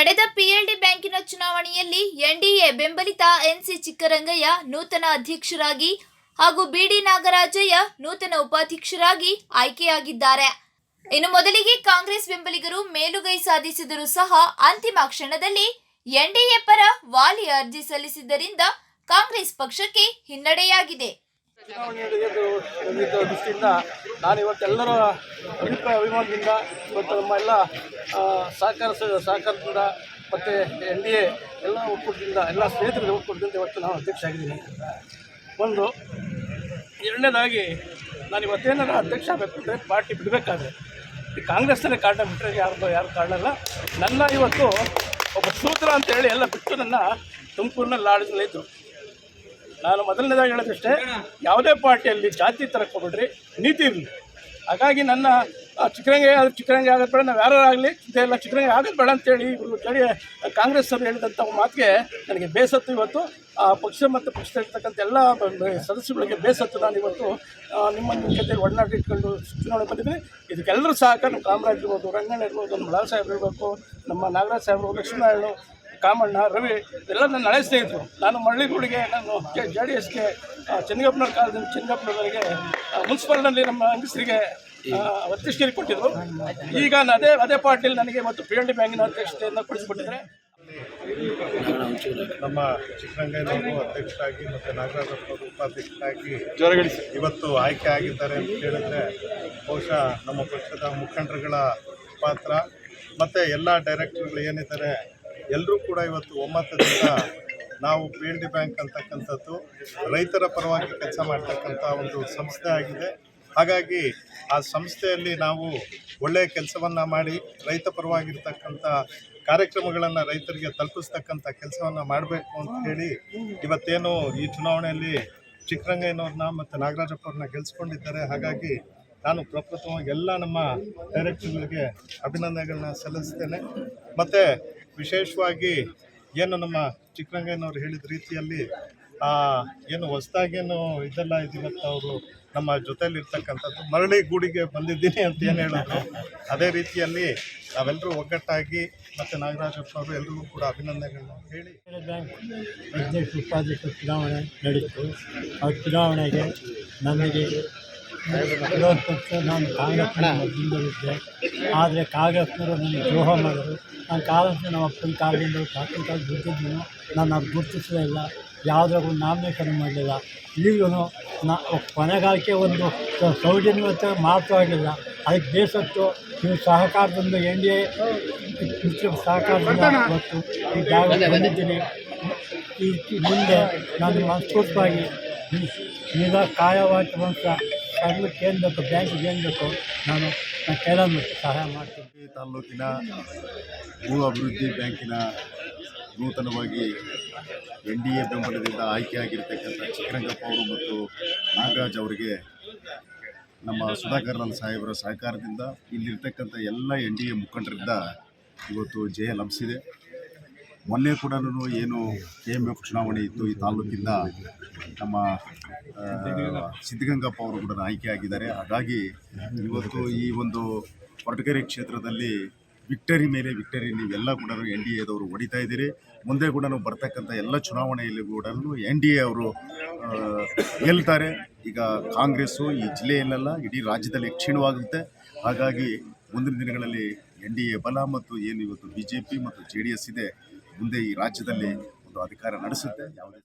ನಡೆದ ಪಿಎಲ್ಡಿ ಬ್ಯಾಂಕಿನ ಚುನಾವಣೆಯಲ್ಲಿ ಎನ್ಡಿಎ ಬೆಂಬಲಿತ ಎನ್ಸಿ ಚಿಕ್ಕರಂಗಯ್ಯ ನೂತನ ಅಧ್ಯಕ್ಷರಾಗಿ ಹಾಗೂ ಬಿಡಿ ನಾಗರಾಜಯ್ಯ ನೂತನ ಉಪಾಧ್ಯಕ್ಷರಾಗಿ ಆಯ್ಕೆಯಾಗಿದ್ದಾರೆ. ಇನ್ನು ಮೊದಲಿಗೆ ಕಾಂಗ್ರೆಸ್ ಬೆಂಬಲಿಗರು ಮೇಲುಗೈ ಸಾಧಿಸಿದರೂ ಸಹ ಅಂತಿಮ ಕ್ಷಣದಲ್ಲಿ ಎನ್ಡಿಎ ಪರ ವಾಲಿ ಅರ್ಜಿ ಸಲ್ಲಿಸಿದ್ದರಿಂದ ಕಾಂಗ್ರೆಸ್ ಪಕ್ಷಕ್ಕೆ ಹಿನ್ನಡೆಯಾಗಿದೆ. ದೃಷ್ಟಿಯಿಂದ ನಾನು ಇವತ್ತೆಲ್ಲರ ಅಭಿಪ್ರಾಯ, ಅಭಿಮಾನದಿಂದ ಇವತ್ತು ನಮ್ಮ ಎಲ್ಲ ಸಹಕಾರ ಸಹಕಾರದಿಂದ ಮತ್ತು ಎನ್ ಡಿ ಎ ಎಲ್ಲ ಒಕ್ಕೂಟದಿಂದ, ಎಲ್ಲ ಸ್ನೇಹಿತರ ಒಕ್ಕೂಟದಿಂದ ಇವತ್ತು ನಾನು ಅಧ್ಯಕ್ಷ ಆಗಿದ್ದೀನಿ ಒಂದು, ಎರಡನೇದಾಗಿ ನಾನು ಇವತ್ತೇನಾರ ಅಧ್ಯಕ್ಷ ಆಗಬೇಕು ಅಂದರೆ ಪಾರ್ಟಿ ಬಿಡಬೇಕಾದ್ರೆ, ಈ ಕಾಂಗ್ರೆಸ್ನಲ್ಲಿ ಕಾರಣ ಬಿಟ್ಟರೆ ಯಾರ್ದು, ಯಾರು ಕಾರಣ ಅಲ್ಲ ನನ್ನ ಇವತ್ತು ಒಬ್ಬ ಸೂತ್ರ ಅಂತೇಳಿ ಎಲ್ಲ ಬಿಟ್ಟು ನನ್ನ ತುಮಕೂರಿನಲ್ಲಿ ಆಡಳಿತದಲ್ಲಿದ್ದರು ನಾನು ಮೊದಲನೇದಾಗಿ ಹೇಳೋದಷ್ಟೇ, ಯಾವುದೇ ಪಾರ್ಟಿಯಲ್ಲಿ ಜಾತಿ ತರಕ್ಕೆ ಹೋಗ್ಬಿಡ್ರಿ ನೀತಿ ಇರಲಿ. ಹಾಗಾಗಿ ನನ್ನ ಚಿಕ್ಕರಂಗೆ ಆದ್ರೆ ಚಿಕ್ಕರಂಗೆ ಆಗೋದು ಬೇಡ, ನಾವು ಯಾರು ಆಗಲಿ ಎಲ್ಲ ಚಿಕ್ಕರಂಗೆ ಆಗೋದು ಬೇಡ ಅಂತೇಳಿ ಇವರು ಕೇಳಿ ಕಾಂಗ್ರೆಸ್ ಸಭೆ ಹೇಳಿದಂಥ ಮಾತಿಗೆ ನನಗೆ ಬೇಸತ್ತು ಇವತ್ತು. ಆ, ಪಕ್ಷ ಮತ್ತು ಪಕ್ಷದಲ್ಲಿರ್ತಕ್ಕಂಥ ಎಲ್ಲ ಸದಸ್ಯಗಳಿಗೆ ಬೇಸತ್ತು. ನಾನು ಇವತ್ತು ನಿಮ್ಮನ್ನು ನಿಮ್ಮ ನಿಮ್ಮ ಜೊತೆ ಒಡನಾಟ ಇಟ್ಕೊಂಡು ಚುನಾವಣೆ ಬಂದಿದ್ದೀನಿ. ಇದಕ್ಕೆಲ್ಲರೂ ಸಹಕಾರ ನಮ್ಮ ಕಾಮರಾಜ್ ಇರ್ಬೋದು, ರಂಗಣ್ಣ ಇರ್ಬೋದು, ನಮ್ಮ ಲಾಲ್ ಸಾಹೇಬ್ ಇರಬೇಕು, ನಮ್ಮ ನಾಗರಾಜ್ ಸಾಹೇಬ್ರು, ಲಕ್ಷ್ಮೀನಾರಾಯಣ ಕಾಮಣ್ಣ ರವಿ ಎಲ್ಲ ನನ್ನ ಹಳೆ ಸ್ನೇಹಿತರು. ನಾನು ಮಳ್ಳಿಗೂಡಿಗೆ ನಾನು ಜೆ ಡಿ ಎಸ್ಗೆ ಚನ್ನಗಪ್ಪನವ್ರ ಕಾಲದಿಂದ ಚನ್ನಗಪ್ಪನವರಿಗೆ ಮುನ್ಸಿಪಲ್ನಲ್ಲಿ ನಮ್ಮ ಹೆಂಗಸರಿಗೆ ಅಧ್ಯಕ್ಷರಿಗೆ ಕೊಟ್ಟಿದ್ರು. ಈಗ ನಾನು ಅದೇ ಅದೇ ಪಾರ್ಟಿಯಲ್ಲಿ ನನಗೆ ಮತ್ತು ಪಿ ಎಲ್ ಡಿ ಬ್ಯಾಂಕಿನ ಅಧ್ಯಕ್ಷತೆಯನ್ನು ಕೊಡಿಸಿಕೊಟ್ಟಿದ್ದಾರೆ. ನಮ್ಮ ಚಿಕ್ಕರಂಗಯ್ಯನವರು ಅಧ್ಯಕ್ಷರಾಗಿ ಮತ್ತು ನಾಗರಾಜಪ್ಪನವರು ಉಪಾಧ್ಯಕ್ಷರಾಗಿ ಇವತ್ತು ಆಯ್ಕೆ ಆಗಿದ್ದಾರೆ ಅಂತ ಹೇಳಿದ್ರೆ ಬಹುಶಃ ನಮ್ಮ ಪಕ್ಷದ ಮುಖಂಡರುಗಳ ಪಾತ್ರ ಮತ್ತು ಎಲ್ಲ ಡೈರೆಕ್ಟರ್ಗಳು ಏನಿದ್ದಾರೆ ಎಲ್ಲರೂ ಕೂಡ ಇವತ್ತು ಒಮ್ಮತದಿಂದ ನಾವು ಪಿ ಎಲ್ ಡಿ ಬ್ಯಾಂಕ್ ಅಂತಕ್ಕಂಥದ್ದು ರೈತರ ಪರವಾಗಿ ಕೆಲಸ ಮಾಡ್ತಕ್ಕಂಥ ಒಂದು ಸಂಸ್ಥೆ ಆಗಿದೆ. ಹಾಗಾಗಿ ಆ ಸಂಸ್ಥೆಯಲ್ಲಿ ನಾವು ಒಳ್ಳೆಯ ಕೆಲಸವನ್ನು ಮಾಡಿ ರೈತ ಪರವಾಗಿರ್ತಕ್ಕಂಥ ಕಾರ್ಯಕ್ರಮಗಳನ್ನು ರೈತರಿಗೆ ತಲುಪಿಸ್ತಕ್ಕಂಥ ಕೆಲಸವನ್ನು ಮಾಡಬೇಕು ಅಂತ ಹೇಳಿ ಇವತ್ತೇನು ಈ ಚುನಾವಣೆಯಲ್ಲಿ ಚಿಕ್ಕರಂಗಯ್ಯನವ್ರನ್ನ ಮತ್ತು ನಾಗರಾಜಪ್ಪವ್ರನ್ನ ಗೆಲ್ಸ್ಕೊಂಡಿದ್ದಾರೆ. ಹಾಗಾಗಿ ನಾನು ಪ್ರಪ್ರಥಮವಾಗಿ ಎಲ್ಲ ನಮ್ಮ ಡೈರೆಕ್ಟರ್ಗಳಿಗೆ ಅಭಿನಂದನೆಗಳನ್ನ ಸಲ್ಲಿಸ್ತೇನೆ. ಮತ್ತು ವಿಶೇಷವಾಗಿ ಏನು ನಮ್ಮ ಚಿಕ್ಕರಂಗಯ್ಯನವ್ರು ಹೇಳಿದ ರೀತಿಯಲ್ಲಿ ಏನು ಹೊಸ್ದಾಗೇನು ಇದೆಲ್ಲ ಇದಿವತ್ತು ಅವರು ನಮ್ಮ ಜೊತೆಯಲ್ಲಿ ಇರ್ತಕ್ಕಂಥದ್ದು ಮರಳಿ ಗೂಡಿಗೆ ಬಂದಿದ್ದೀನಿ ಅಂತ ಏನು ಹೇಳಿದ್ರು ಅದೇ ರೀತಿಯಲ್ಲಿ ನಾವೆಲ್ಲರೂ ಒಗ್ಗಟ್ಟಾಗಿ ಮತ್ತು ನಾಗರಾಜಪ್ಪ ಅವರು ಎಲ್ರಿಗೂ ಕೂಡ ಅಭಿನಂದನೆಗಳನ್ನ ಹೇಳಿ. ಬ್ಯಾಂಕ್ ಅಧ್ಯಕ್ಷ ಉಪಾಧ್ಯಕ್ಷ ಚುನಾವಣೆ ನಡೀತು. ಆ ಚುನಾವಣೆಗೆ ನನಗೆ ಪಕ್ಷ ನಾನು ಕಾಂಗ್ರೆಸ್ನ ಮೊದಲಿದ್ದೆ ಆದರೆ ಕಾಂಗ್ರೆಸ್ನವರು ನನಗೆ ದ್ರೋಹ ಮಾಡಿದರು. ನಾನು ಕಾಂಗ್ರೆಸ್ ನಮ್ಮ ಅಪ್ಪನ ಕಾಲದಿಂದ ತಾತನ ಕಾಲ ದುಡ್ಡಿದ್ದನು ನಾನು ಅದು ಗುರುತಿಸಲೇ ಇಲ್ಲ. ಯಾವುದ್ರಾಗೂ ನಾಮಿನೇಷನ್ ಮಾಡಲಿಲ್ಲ. ಈಗೂ ನಾ ಕೊನೆಗಾಲಕ್ಕೆ ಒಂದು ಸೌಜನ್ಯತೆ ಮಾತ್ರ ಆಗಿಲ್ಲ. ಆಗಲಿಲ್ಲ ಅದಕ್ಕೆ ಬೇಸತ್ತು ನೀವು ಸಹಕಾರದಿಂದ ಎನ್ ಡಿ ಎ ಸಹಕಾರದಿಂದ ಇವತ್ತು ಈ ಜಾಗದಲ್ಲಿ ಬಂದಿದ್ದೀನಿ. ಈ ಮುಂದೆ ನಾನು ಮನಸ್ಫೂರ್ತವಾಗಿ ಈಗ ಕಾಯವಾಚ ಕಡ್ಲಿಕ್ಕೆ ಏನು ಬೇಕು, ಬ್ಯಾಂಕಿಗೆ ಏನು ಬೇಕು, ನಾನು ನಾನು ಸಹಾಯ ಮಾಡ್ತೀನಿ. ತಾಲೂಕಿನ ಭೂ ಅಭಿವೃದ್ಧಿ ಬ್ಯಾಂಕಿನ ನೂತನವಾಗಿ ಎನ್ ಡಿ ಎ ಬೆಂಬಲದಿಂದ ಆಯ್ಕೆಯಾಗಿರ್ತಕ್ಕಂಥ ಚಿಕ್ಕರಂಗಪ್ಪ ಅವರು ಮತ್ತು ನಾಗರಾಜ್ ಅವರಿಗೆ ನಮ್ಮ ಸುಧಾಕರ್ ಸಾಹೇಬರ ಸಹಕಾರದಿಂದ ಇಲ್ಲಿರ್ತಕ್ಕಂಥ ಎಲ್ಲ ಎನ್ ಡಿ ಎ ಮುಖಂಡರಿಂದ ಇವತ್ತು ಜಯ ಲಭಿಸಿದೆ. ಮೊನ್ನೆ ಕೂಡ ಏನು ಕೆ ಎಂ ಎಫ್ ಚುನಾವಣೆ ಇತ್ತು ಈ ತಾಲೂಕಿಂದ ನಮ್ಮ ಸಿದ್ಧಗಂಗಪ್ಪ ಅವರು ಕೂಡ ಆಯ್ಕೆಯಾಗಿದ್ದಾರೆ. ಹಾಗಾಗಿ ಇವತ್ತು ಈ ಒಂದು ಕೊರಟಗೆರೆ ಕ್ಷೇತ್ರದಲ್ಲಿ ವಿಕ್ಟರಿ ಮೇಲೆ ವಿಕ್ಟರಿ, ನೀವೆಲ್ಲ ಕೂಡ ಎನ್ ಡಿ ಎದವರು ಹೊಡಿತಾ ಇದ್ದೀರಿ. ಮುಂದೆ ಕೂಡ ಬರ್ತಕ್ಕಂಥ ಎಲ್ಲ ಚುನಾವಣೆಯಲ್ಲಿ ಕೂಡ ಎನ್ ಡಿ ಎ ಅವರು ಗೆಲ್ತಾರೆ. ಈಗ ಕಾಂಗ್ರೆಸ್ಸು ಈ ಜಿಲ್ಲೆಯಲ್ಲೆಲ್ಲ ಇಡೀ ರಾಜ್ಯದಲ್ಲಿ ಕ್ಷೀಣವಾಗುತ್ತೆ. ಹಾಗಾಗಿ ಮುಂದಿನ ದಿನಗಳಲ್ಲಿ ಎನ್ ಡಿ ಎ ಬಲ ಮತ್ತು ಏನು ಇವತ್ತು ಬಿ ಜೆ ಪಿ ಮತ್ತು ಜೆ ಡಿ ಎಸ್ ಇದೆ. ಮುಂದೆ ಈ ರಾಜ್ಯದಲ್ಲಿ ಒಂದು ಅಧಿಕಾರ ನಡೆಸುತ್ತೆ. ಯಾವುದೇ